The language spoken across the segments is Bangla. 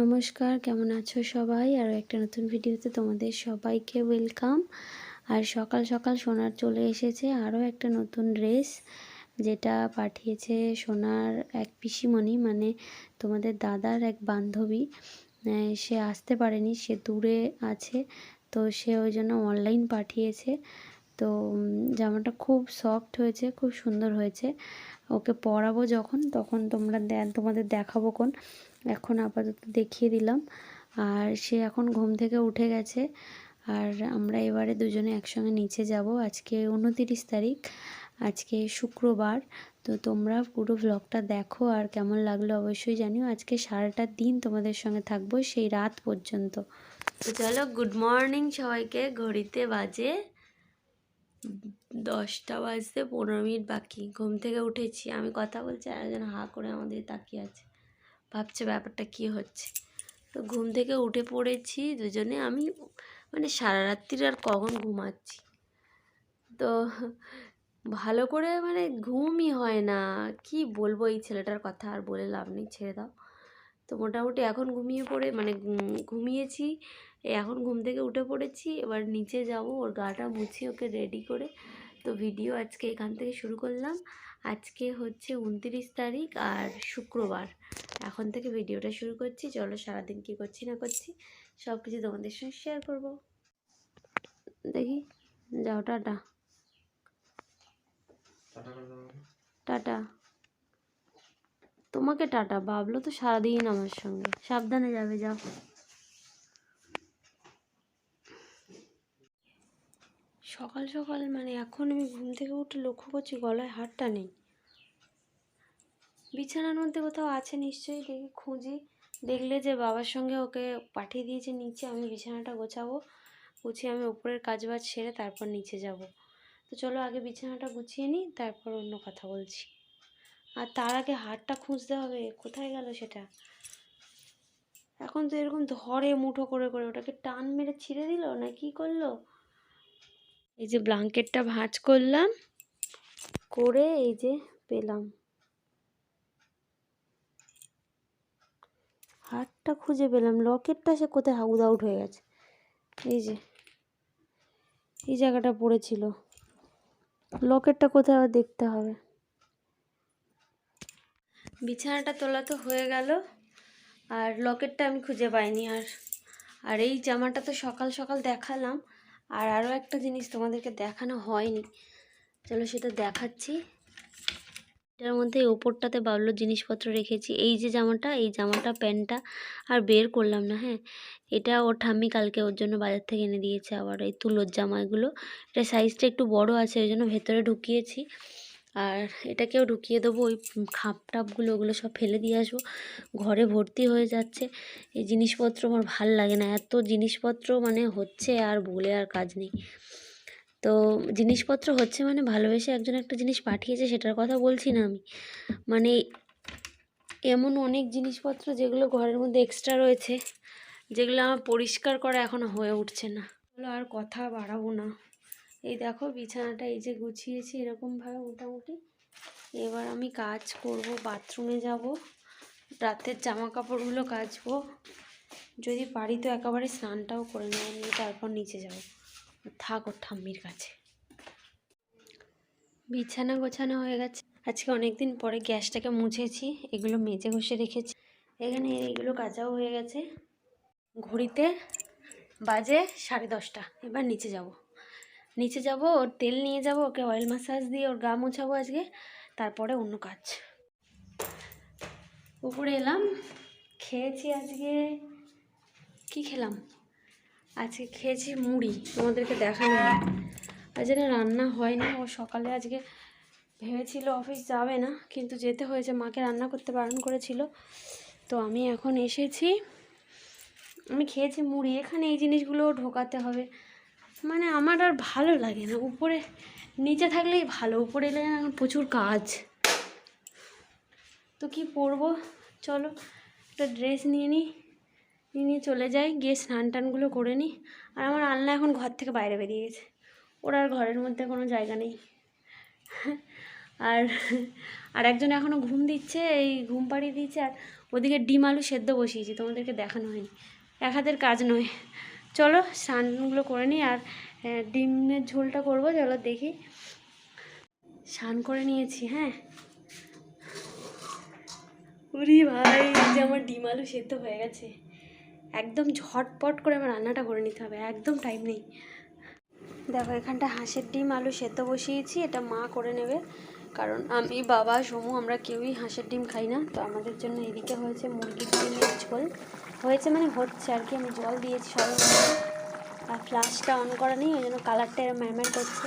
নমস্কার, কেমন আছো সবাই? আর একটা নতুন ভিডিওতে তোমাদের সবাইকে ওয়েলকাম। আর সকাল সকাল সোনার চলে এসেছে আরও একটা নতুন ড্রেস, যেটা পাঠিয়েছে সোনার এক পিসিমণি মানে তোমাদের দাদার এক বান্ধবী। সে আসতে পারেনি, সে দূরে আছে, তো সে ওই জন্য অনলাইন পাঠিয়েছে। তো জামাটা খুব সফট হয়েছে, খুব সুন্দর হয়েছে। ওকে পরাবো যখন, তখন তোমরা তোমাদের দেখাবো কোন। এখন আপাতত দেখিয়ে দিলাম। আর সে এখন ঘুম থেকে উঠে গেছে। আর আমরা এবারে দুজনে একসঙ্গে নিচে যাব। আজকে উনতিরিশ তারিখ, আজকে শুক্রবার। তো তোমরা পুরো ব্লগটা দেখো আর কেমন লাগল অবশ্যই জানিও। আজকে সারাটা দিন তোমাদের সঙ্গে থাকব সেই রাত পর্যন্ত। তো চলো গুড মর্নিং সবাইকে। ঘড়িতে বাজে দশটা বাজতে পনেরো মিনিট বাকি। ঘুম থেকে উঠেছি। আমি কথা বলছি আর একজন হা করে আমাদের তাকিয়ে আছে। ভাবছে ব্যাপারটা কি হচ্ছে? তো ঘুম থেকে উঠে পড়েছি দুজনে, আমি মানে সারা রাত্রির আর কখন ঘুমাচ্ছি? তো ভালো করে মানে ঘুমই হয় না, কি বলব এই ছেলেটার কথা আর বলে লাভ নেই, ছেড়ে দাও। তো মোটামুটি এখন ঘুমিয়ে পড়ে মানে ঘুমিয়েছি, এখন ঘুম থেকে উঠে পড়েছি, এবার নিচে যাব, ওর গাটা মুছি, ওকে রেডি করে তো ভিডিও আজকে এখান থেকে শুরু করলাম। আজকে হচ্ছে উনত্রিশ তারিখ আর শুক্রবার। এখন থেকে ভিডিওটা শুরু করছি। চলো সারাদিন কী করছি না করছি সব কিছু তোমাদের সঙ্গে শেয়ার করব। দেখি যাও টাটা। টাটা। তোমাকে টাটা বাবলো তো সারাদিন আমার সঙ্গে। সাবধানে যাবে যাও। সকাল সকাল মানে এখন আমি ঘুম থেকে উঠে লক্ষ্য করছি গলায় হারটা নেই। বিছানার মধ্যে কোথাও আছে নিশ্চয়ই, দেখি খুঁজি। দেখলে যে বাবার সঙ্গে ওকে পাঠিয়ে দিয়েছে নিচে, আমি বিছানাটা গোছাবো। গুছিয়ে আমি উপরের কাজবাজ সেরে তারপর নিচে যাব। তো চলো আগে বিছানাটা গুছিয়ে নিই, তারপর অন্য কথা বলছি। আর তার আগে হারটা খুঁজতে হবে, কোথায় গেল সেটা? এখন তো এরকম ধরে মুঠো করে করে ওটাকে টান মেরে ছিঁড়ে দিল না কি করল? এই যে ব্লাঙ্কেটটা ভাঁজ করলাম, করে এই যে পেলাম। হারটা খুঁজে পেলাম, লকেটটা সে কোথায় হাউদ আউট হয়ে গেছে। এই যে, এই জায়গাটা পড়েছিল। লকেটটা কোথায় আবার দেখতে হবে। বিছানাটা তোলা তো হয়ে গেল, আর লকেটটা আমি খুঁজে পাইনি। আর আর এই জামাটা তো সকাল সকাল দেখালাম আর আরও একটা জিনিস তোমাদেরকে দেখানো হয়নি। চলো সেটা দেখাচ্ছি। এটার মধ্যে ওপরটাতে বাবলোর জিনিসপত্র রেখেছি। এই যে জামাটা, এই জামাটা, প্যান্টটা আর বের করলাম না হ্যাঁ? এটা ওর ঠাম্মি কালকে ওর জন্য বাজার থেকে এনে দিয়েছে আবার, এই তুলোর জামা এগুলো এটা সাইজটা একটু বড় আছে, ওই জন্য ভেতরে ঢুকিয়েছি। আর এটাকেও ঢুকিয়ে দেবো, ওই খাপ টাপগুলো, ওগুলো সব ফেলে দিয়ে আসব। ঘরে ভর্তি হয়ে যাচ্ছে। এই জিনিসপত্র আমার ভালো লাগে না। এত জিনিসপত্র মানে হচ্ছে আর বলে আর কাজ নেই। তো জিনিসপত্র হচ্ছে মানে ভালোবেসে একজন একটা জিনিস পাঠিয়েছে, সেটার কথা বলছি না আমি। মানে এমন অনেক জিনিসপত্র যেগুলো ঘরের মধ্যে এক্সট্রা রয়েছে, যেগুলো আমার পরিষ্কার করা এখনও হয়ে উঠছে না। আর কথা বাড়াবো না। এই দেখো বিছানাটা এই যে গুছিয়েছি এরকমভাবে মোটামুটি। এবার আমি কাজ করব, বাথরুমে যাব, রাতের জামা কাপড়গুলো কাচবো। যদি পারি তো একেবারে স্নানটাও করে নেওয়া নিয়ে তারপর নিচে যাব। থাক ওর ঠাম্মির কাছে। বিছানা গোছানো হয়ে গেছে। আজকে অনেক দিন পরে গ্যাসটাকে মুছেছি, এগুলো মেজে ঘষে রেখেছি। এখানে এইগুলো কাচাও হয়ে গেছে। ঘড়িতে বাজে সাড়ে দশটা, এবার নিচে যাব। নিচে যাব, ওর তেল নিয়ে যাব, ওকে অয়েল ম্যাসাজ দিয়ে ওর গা মোছাবো আজকে, তারপরে অন্য কাজ। উপরে এলাম, খেয়েছি আজকে, কি খেলাম? আজকে খেয়েছি মুড়ি, তোমাদেরকে দেখানো হয় আজ না রান্না হয়নি ও সকালে আজকে ভেবেছিল অফিস যাবে না, কিন্তু যেতে হয়েছে, মাকে রান্না করতে বারণ করেছিল। তো আমি এখন এসেছি, আমি খেয়েছি মুড়ি, এখানে এই জিনিসগুলো ঢোকাতে হবে। মানে আমার আর ভালো লাগে না। উপরে, নিচে থাকলেই ভালো, উপরে এলে এখন প্রচুর কাজ। তো কি পরবো? চলো, একটা ড্রেস নিয়ে নিই নিয়ে নিয়ে চলে যাই, গিয়ে স্নান টানগুলো করে নিই আর আমার আলনা এখন ঘর থেকে বাইরে বেরিয়ে গেছে। ওর আর ঘরের মধ্যে কোনো জায়গা নেই। আর আর একজন এখনও ঘুম দিচ্ছে, এই ঘুম পাড়িয়ে দিচ্ছে আর ওদিকে ডিম আলু সেদ্ধ বসিয়েছি, তোমাদেরকে দেখানো হয়নি। এক হাতের কাজ নয়। চলো স্নানগুলো করে নিই আর ডিমের ঝোলটা করব, চলো দেখি। স্নান করে নিয়েছি হ্যাঁ। উরি ভাই যে আমার ডিম আলু সেদ্ধ হয়ে গেছে। একদম ঝটপট করে আমার রান্নাটা করে নিতে হবে, একদম টাইম নেই। দেখো, এখানটা হাঁসের ডিম আলু সেদ্ধ বসিয়েছি, এটা মা করে নেবে। কারণ আমি, বাবা, সমু, আমরা কেউই হাঁসের ডিম খাই না, তো আমাদের জন্য এদিকে হয়েছে মুরগির ডিমের ঝোল। হয়েছে মানে হচ্ছে আর কি, আমি জল দিয়েছি সবাই আর ফ্লাশটা অন করা নেই, ওই জন্য কালারটা এরম ম্যারম্যার করছে।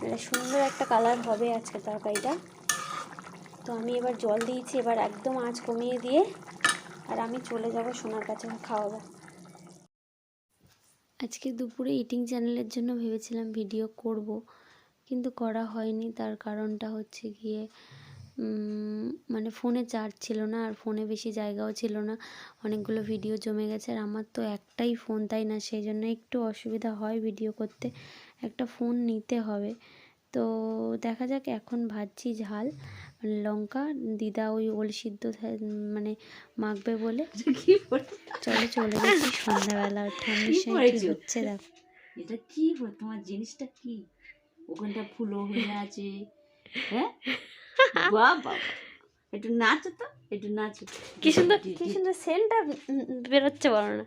মানে সুন্দর একটা কালার হবে আজকে তরকারিটা। তো আমি এবার জল দিয়েছি, এবার একদম আঁচ কমিয়ে দিয়ে আর আমি চলে যাব সোনার কাছে খাওয়াবো। আজকে দুপুরে ইটিং চ্যানেলের জন্য ভেবেছিলাম ভিডিও করব, কিন্তু করা হয়নি। তার কারণটা হচ্ছে গিয়ে মানে ফোনে চার্জ ছিল না আর ফোনে বেশি জায়গাও ছিল না। অনেকগুলো ভিডিও জমে গেছে আর আমার তো একটাই ফোন তাই না? সেই জন্য একটু অসুবিধা হয় ভিডিও করতে। একটা ফোন নিতে হবে। তো দেখা যাক এখন ভাজছি ঝাল। মানে লঙ্কা দিদা ওই ওল সিদ্ধ মানে মাখবে বলে। চলে চলে গেছি সন্ধ্যাবেলা। ঠান্ডির কি হচ্ছে দেখো। এটা কি তোমার জিনিসটা কি? ওখানটা ফুলো হয়ে আছে। হ্যাঁ? বাবা একটু নাচো তো একটু নাচো কি সুন্দর কি সুন্দর সেন্টটা বেরোচ্ছে বলো না।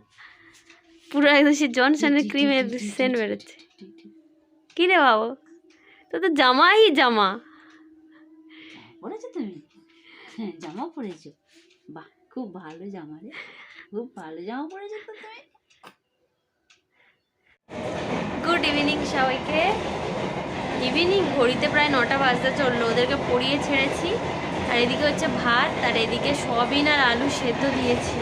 পুরো একদম সে জনসনের ক্রিমের সেন্ট বেরোচ্ছে। কি রে বাবু? তো তো জামাই জামা। পরেছো তুমি? হ্যাঁ জামা পরেছো। বাহ খুব ভালো জামা রে। খুব ভালো জামা পরেছো তো তুমি। গুড ইভিনিং সবাইকে। ইভিনিং ঘড়িতে প্রায় নটা বাজতে চলল, ওদেরকে পড়িয়ে ছেড়েছি। আর এদিকে হচ্ছে ভাত, আর এদিকে সয়াবিন আর আলু সেদ্ধ দিয়েছি।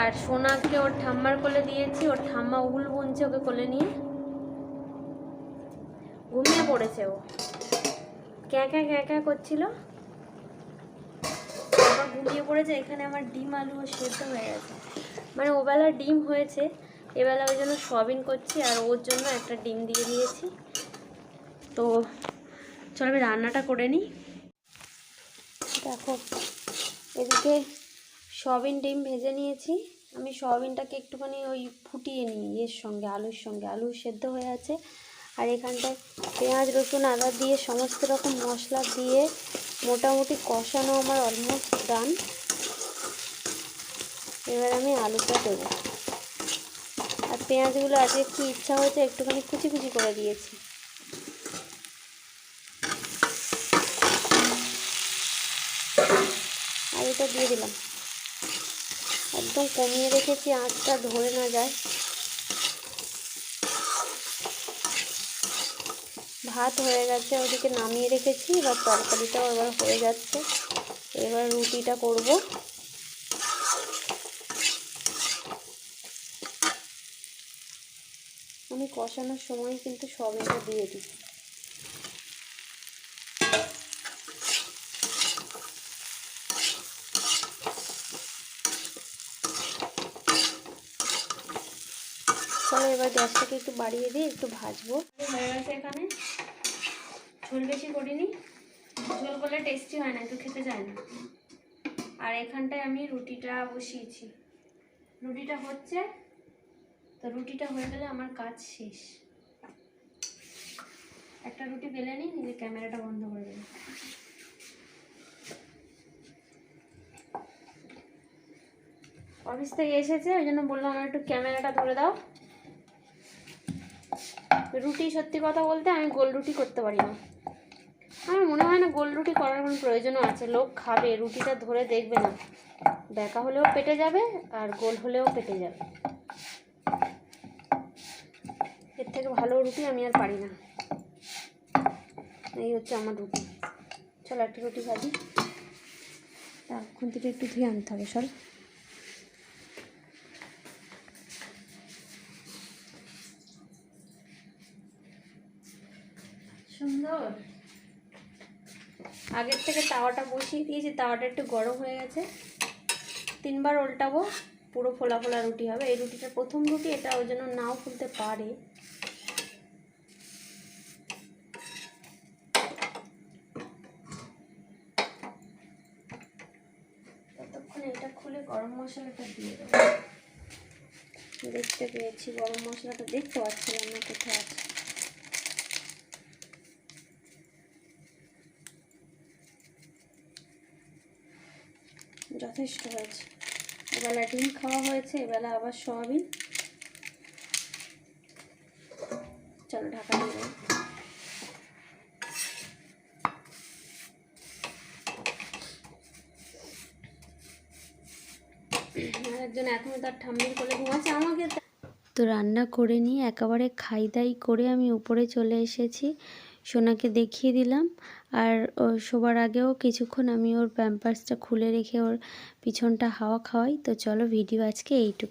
আর সোনাকে ওর ঠাম্মার কোলে দিয়েছি, ওর ঠাম্মা উল বুনছে ওকে কোলে নিয়ে। ঘুমিয়ে পড়েছে ও। ক্যাঁ ক্যাঁ ক্যাঁ ক্যাঁ করছিল? আবার ঘুমিয়ে পড়েছে, এখানে আমার ডিম, আলু সেদ্ধ হয়ে গেছে। মানে ওবেলা ডিম হয়েছে এবেলা ওই জন্য সয়াবিন করছি আর ওর জন্য একটা ডিম দিয়ে দিয়েছি। তো চলো আমি রান্নাটা করে নিই। দেখো, এদিকে সয়াবিন ডিম ভেজে নিয়েছি। আমি সয়াবিনটাকে একটুখানি ওই ফুটিয়ে নিই এর সঙ্গে, আলুর সঙ্গে। আলু সেদ্ধ হয়ে আছে। আর এখানটায় পেঁয়াজ, রসুন, আদা দিয়ে সমস্ত রকম মশলা দিয়ে মোটামুটি কষানো আমার অলমোস্ট ডান এবার আমি আলুটা দেবো। পেঁয়াজগুলো আজকে কি ইচ্ছা হয়েছে একটুখানি কুচি কুচি করে দিয়েছি। আলুটা দিয়ে দিলাম। একদম কমিয়ে রেখেছি, আঁচটা ধরে না যায়। ভাত হয়ে গেছে, ওদিকে নামিয়ে রেখেছি, এবার তরকারিটাও এবার হয়ে যাচ্ছে। এবার রুটিটা করব। আমি কষানোর সময় কিন্তু সবিনটা দিয়ে দিই। চলো এবার গ্যাসটাকে একটু বাড়িয়ে দিয়ে একটু ভাজবো। হয়ে গেছে এখানে। ঝোল বেশি করিনি। ঝোল করলে টেস্টি হয় না, একটু খেতে যায় না। আর এখানটায় আমি রুটিটা বসিয়েছি। রুটিটা হচ্ছে তো রুটিটা হয়ে গেলে আমার কাজ শেষ। একটা রুটি বেলে নিই নিজে ক্যামেরাটা বন্ধ করে দেবো। অফিস থেকে এসেছে, ওই জন্য বললাম আমার একটু ক্যামেরাটা ধরে দাও। রুটি সত্যি কথা বলতে আমি গোল রুটি করতে পারি না। আমার মনে হয় না গোল রুটি করার কোনো প্রয়োজনও আছে। লোক খাবে, রুটিটা ধরে দেখবে না। বেঁকা হলেও পেটে যাবে আর গোল হলেও পেটে যাবে এর থেকে ভালো রুটি আমি আর পারি না। এই হচ্ছে আমার রুটি। চলো একটা রুটি ভাজি। তা খুন্তিটা একটু ধুয়ে আনতে হবে সর সুন্দর। আগের থেকে তাওয়াটা বসিয়ে দিয়েছি তাওয়াটা একটু গরম হয়ে গেছে। তিনবার উল্টাবো পুরো ফোলা ফোলা রুটি হবে। এই রুটিটা প্রথম রুটি এটা ওই জন্য নাও ফুলতে পারে। গরম মশলাটা দিয়ে দেবো। দেখতে পেয়েছি, গরম মশলাটা দেখতে পাচ্ছিলাম না কোথায় আছে। যথেষ্ট হয়েছে। এবেলা ডিম খাওয়া হয়েছে, এবেলা আবার সয়াবিন। চলো ঢাকা দিয়ে দেবো আর একজন এখনও তার ঠাম্মির কোলে ঘুমাচ্ছে আমাকে তো রান্না করে নিয়ে একেবারে খাই দাই করে আমি উপরে চলে এসেছি সোনাকে দেখিয়ে দিলাম। আর ও শোবার আগেও কিছুক্ষণ আমি ওর প্যাম্পার্সটা খুলে রেখে ওর পিছনটা হাওয়া খাওয়াই তো চলো ভিডিও আজকে এইটুকু।